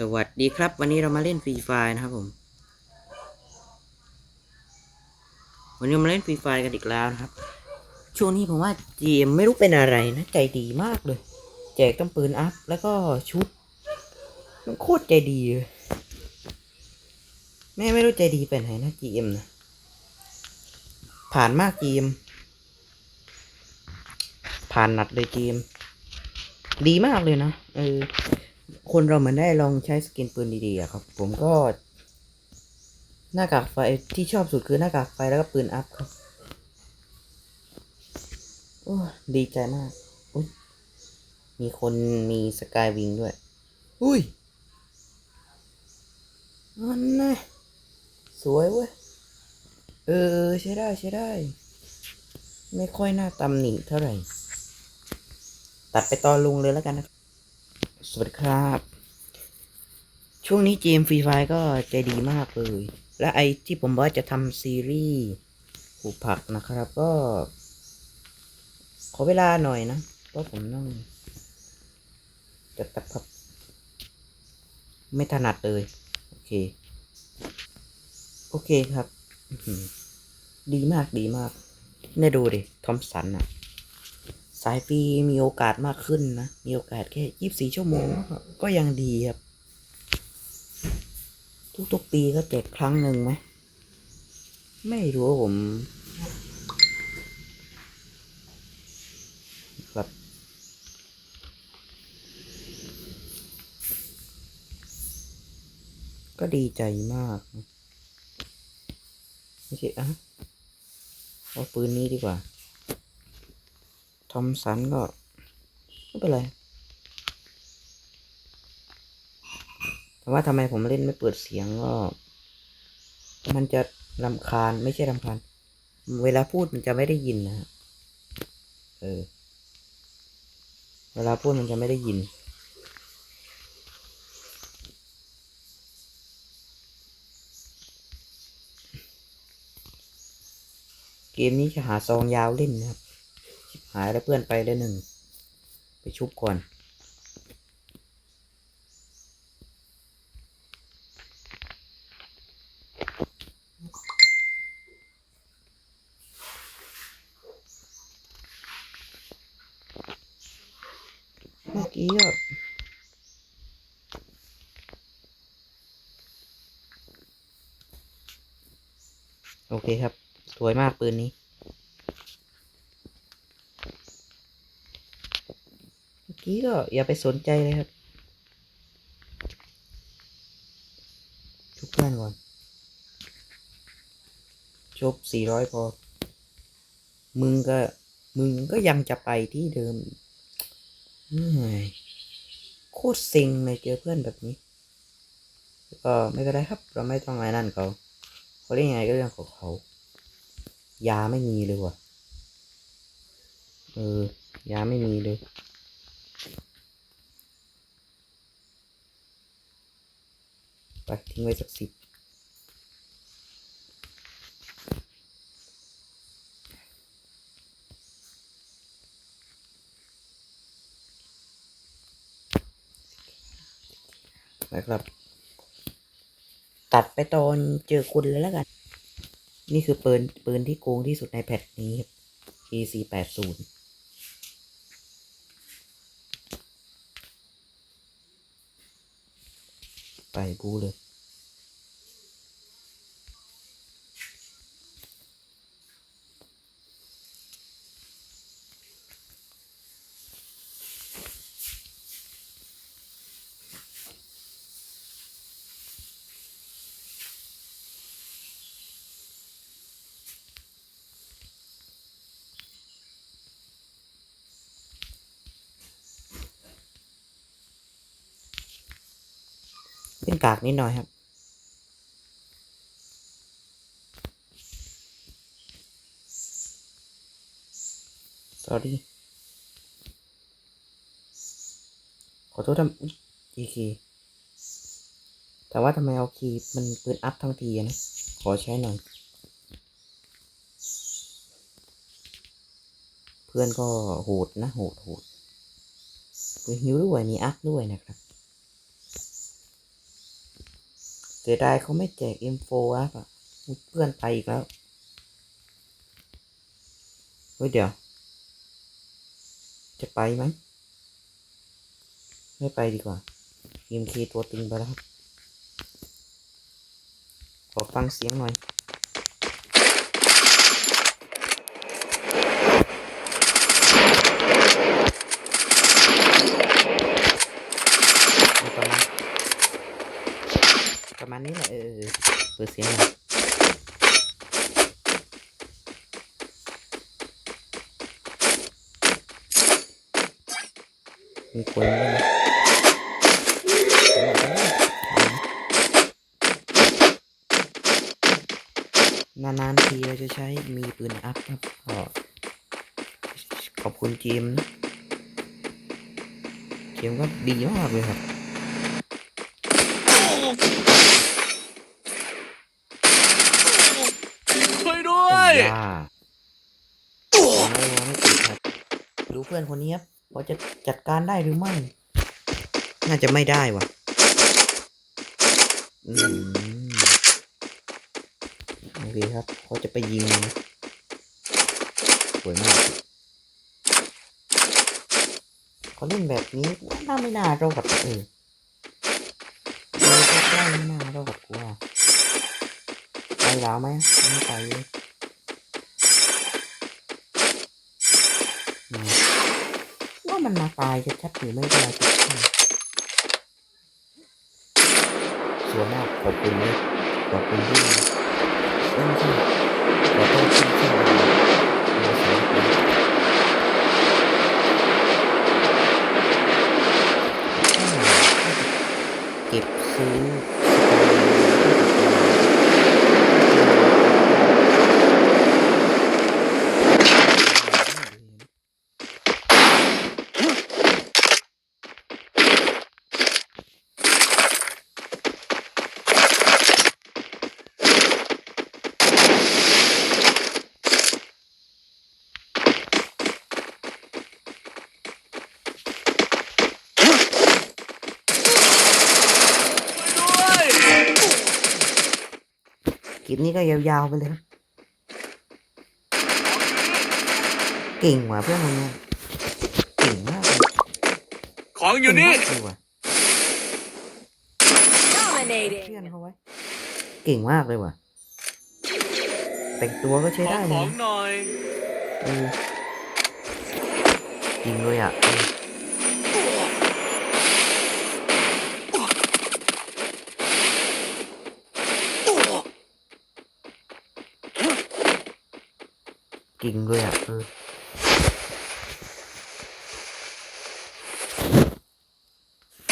สวัสดีครับ วันนี้เรามาเล่นฟรีไฟนะครับผม วันนี้มาเล่นฟรีไฟกันอีกแล้วนะครับ ช่วงนี้ผมว่าเจมไม่รู้เป็นอะไรนะ ใจดีมากเลย แจกต้องปืนอัพ แล้วก็ชุด มันโคตรใจดีเลยแม่ไม่รู้ใจดีเป็นไหนนะจีเอ็มนะ ผ่านมากจีเอ็มผ่านหนัดเลยจีเอ็มดีมากเลยนะเออ คนเราเหมือนได้ลองใช้สกินปืนดีๆอะครับ ผมก็ หน้ากากไฟที่ชอบสุดคือหน้ากากไฟแล้วก็ปืนอัพครับโอ้ดีใจมากอุยมีคนมีสกายวิงด้วย อุ้ยมันนะสวยเว้ย เออ ใช้ได้ใช้ได้ ไม่ค่อยน่าตำหนิเท่าไหร่ ตัดไปตอนลุงเลยแล้วกันนะ สวัสดีครับ ช่วงนี้เจมฟรีไฟก็ใจดีมากเลย และไอที่ผมว่าจะทำซีรีส์ผูกผักนะครับก็ ขอเวลาหน่อยนะเพราะผมต้องจะตัดพับ ไม่ถนัดเลย โอเค โอเคครับ ดีมากดีมากเนี่ยดูดิ ทอมสันอะ สายฟรีมีโอกาสมากขึ้นนะ มีโอกาสแค่ยี่สิบสี่ชั่วโมง ก็ยังดีครับ ทุกๆปีก็แจกครั้งหนึ่งไหม ไม่รู้ผมครับก็ดีใจมาก ไม่ใช่อะเอาปืนนี้ดีกว่า ทอมสันก็ ไม่เป็นไร แต่ว่าทำไมผมเล่นไม่เปิดเสียงก็ มันจะรำคาญไม่ใช่รำคาญ เวลาพูดมันจะไม่ได้ยินนะเออ เวลาพูดมันจะไม่ได้ยินเกมนี้จะหาซองยาวเล่นนะครับ หายแล้วเพื่อนไปแล้หนึ่ง ไปชุบก่อน เมื่อกี้โอเคครับ สวยมากปืนนี้ี้ก็อย่าไปสนใจเลยครับทุกเพื่อนก่อนจบสี่ร้อยพอ มึงก็ มึงก็ยังจะไปที่เดิมโคตรเซ็งเลยเจอเพื่อนแบบนี้ ก็ไม่เป็นไรครับ เราไม่ต้องอะไรนั่นเขาเขาเล่นยังไงก็เรื่องของเขา ยาไม่มีเลยว่ะ เออ ยาไม่มีเลย ไปทิ้งไว้สักสิบไปครับ ตัดไปตอนเจอคุณเลยแล้วกัน นี่คือปืนปืนที่โกงที่สุดในแพทนี้ครับ A480 Tay. เป็นกากนิดหน่อยครับ sorry ขอโทษทำอุ๊ยอีคีแต่ว่าทำไมเอาคีมันปืนอัพทั้งทีนะ ขอใช้หน่อย เพื่อนก็โหดนะ โหดโหดปืนฮิวด้วย มีอัพด้วยนะครับ เสียดายเขาไม่แจก M4 อะเพื่อนไปอีกแล้ว เฮ้ยเดี๋ยว จะไปไหม ไม่ไปดีกว่า MK ตัวตึงไปแล้วครับขอฟังเสียงหน่อย ประมาณประมาณนี้แหละเออเออ เสียงหน่อยมีคนด้วยนะนานๆทีเราจะใช้มีปืนอัพครับก็ขอบคุณเจมนะเกมก็ดีมากเลยครับ ช่วยด้วย ไอ้ย่าไม่ไม่ไม่ติดครับดูเพื่อน คนนี้ครับพอจะจัดการได้หรือไม่ น่าจะไม่ได้วะอืมโอเคครับเขาจะไปยิงนะสวยมากเขาเล่นแบบนี้ว่าน่าไม่น่าเรอดเออเออไม่น่าเรอดกูว่าไปแล้วไหมไม่ไปเลย อืมว่า มันมาตายชัดๆหรือไม่ก็แล้วแต่สวยมากขอบคุณเลยขอบคุณที่เอ้ยไม่ใช่ขอโทษที่ที่มามาสอนผมเก็บซื้อ คลิปนี้ก็ยาวๆไปเลยครับเก่งว่ะเพื่อนคนเนี้ยเก่งมากเลยของอยู่นี่ เก่งมากเลยว่ะ Dominating. เพื่อนเขาไว้ เก่งมากเลยว่ะ แต่งตัวก็ใช้ขอได้ขเลอยงนะหน่อย เออจริงเลยอะเออ ริงเลยอะเออ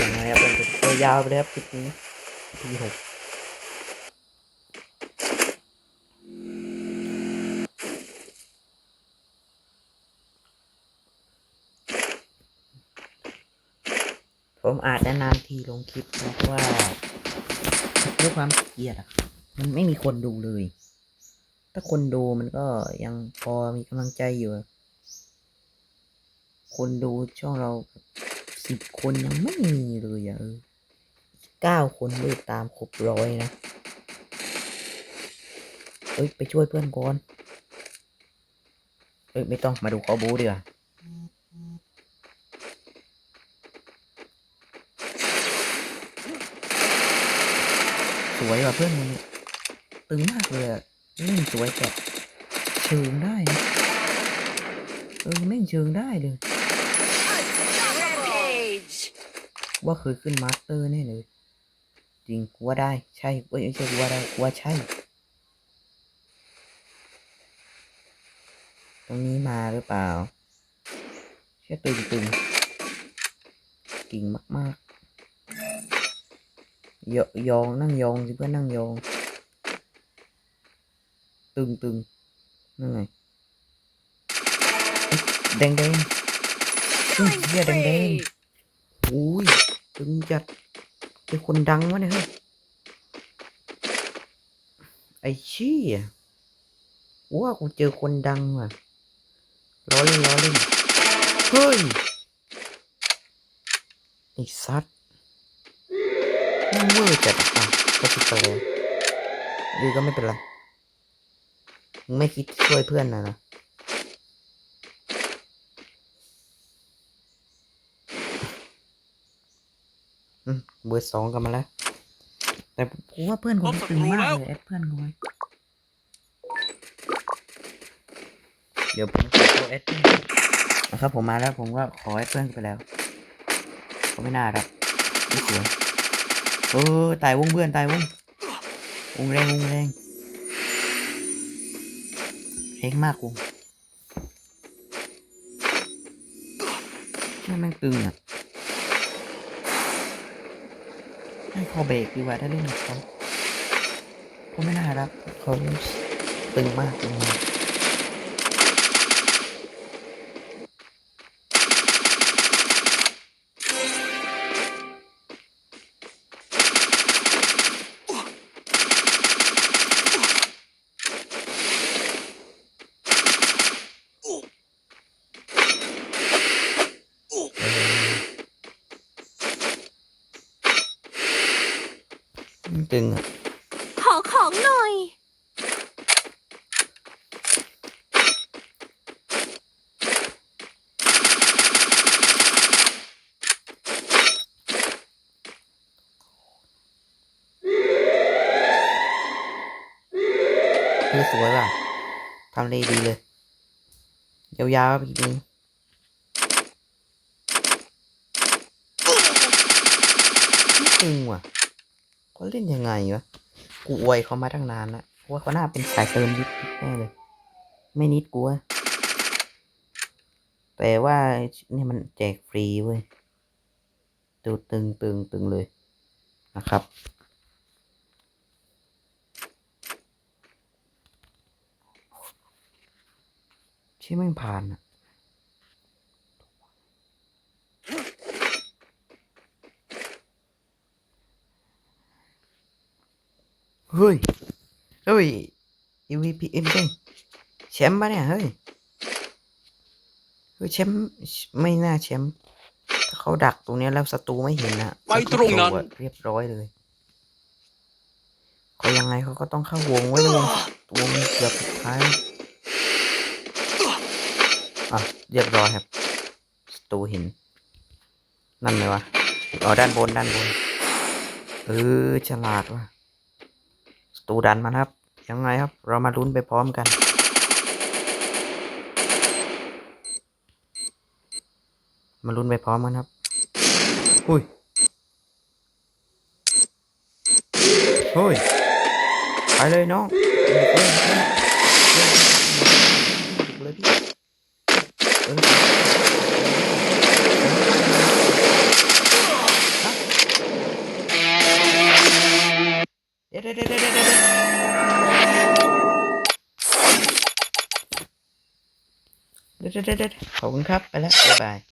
ยังไงครับเป็นตัวยาวไปเลยครับคลิปนี้ทีหกผมอาจจะนานทีลงคลิปนะเพราะว่าด้วยความเกียจอะมันไม่มีคนดูเลย ถ้าคนดูมันก็ยังพอมีกำลังใจอยู่ คนดูช่องเราสิบคนยังไม่มีเลยอะเออเก้าคนด้วยตามครบร้อยนะเอ้ยไปช่วยเพื่อนก่อน เอ้ยไม่ต้องมาดูเขาบูดีกว่าสวยว่ะเพื่อนมันตึงมากเลยอะ เล่นสวยแบบเชิงได้เออแม่งเชิงได้เลยว่าเคยขึ้นมาสเตอร์แน่เลยจริงกูว่าได้ใช่เว้ยไม่ใช่ว่าได้กูว่าใช่ ตรงนี้มาหรือเปล่าแค่ตึงตึงกิ่งมากๆยยองนั่งยองสิเพื่อนนั่งยอง ตึงตึงๆนั่นไงแดงแดงอุ้ย Killing เหี้ยแดงแดงอุ้ยตึงจัดเจอคนดังวะเนี่ยเฮ้ยไอ้ชี่ยว่ากูเจอคนดังว่ะล้อเล่นล้อเล่นเฮ้ยไอ้ซัดมันเวอร์จัดอะก็สิดไปเลยดีก็ไม่เป็นไร มึงไม่คิดช่วยเพื่อนนะนะอืมเบอร์สองกลับมาแล้ว แต่กูว่าเพื่อนคนนี้ตึงมากเลยแอดเพื่อนกูไว้เดี๋ยวผมขอตัวแอดเพื่อนนะครับผมมาแล้วผมก็ขอแอดเพื่อนไปแล้วเขาไม่น่ารับไม่สวยเออตายวงเพื่อนตายวงวงแรงวงแรง เฮงมากกูนี่แม่งตึงอะให้พอเบรกดีกว่าถ้าเล่นกับเขาเขาไม่น่ารักเขาตึงมากตึงมากเออมันตึงอะ ขอของหน่อย คื อสวยว่ะทำเลยดีเลย ยาวๆครับอีกนี้ไม่ตึงว่ะเขาเล่นยังไงวะ กูอวยเขามาตั้งนานละเพราะว่าเขาน่าเป็นสายเติมยิบแน่เลย ไม่นิดกูอะแต่ว่านี่มันแจกฟรีเว้ยตูตึงตึงตึงเลยนะครับ ที่ไม่งผ่านอะเฮ้ย เฮ้ย EVP เอ็มเด้งแชมป์ปะเนี่ย เฮ้ย เฮ้ยแชมป์ไม่น่าแชมป์ถ้าเขาดักตรงเนี้ยแล้วศัตรูไม่เห็นนะไปตรงนั้นแล้วก็โดดเรียบร้อยเลยเขายังไงเขาก็ต้องเข้าวงไว้วงวงเกือบสุดท้าย อะ เรียบร้อยครับศัตรูเห็นนั่นเลยวะอ๋อด้านบนด้านบน เออฉลาดว่ะศัตรูดันมาครับ ยังไงครับ เรามาลุ้นไปพร้อมกันมาลุ้นไปพร้อมกันครับ อุ้ยเฮ้ย ไปเลยน้องบุกเลยบุกเลยพี่ เดี๋ยวเดี๋ยวเดี๋ยวเดี๋ยวเดี๋ยวเดี๋ยวขอบคุณครับ ไปแล้วบ๊ายบาย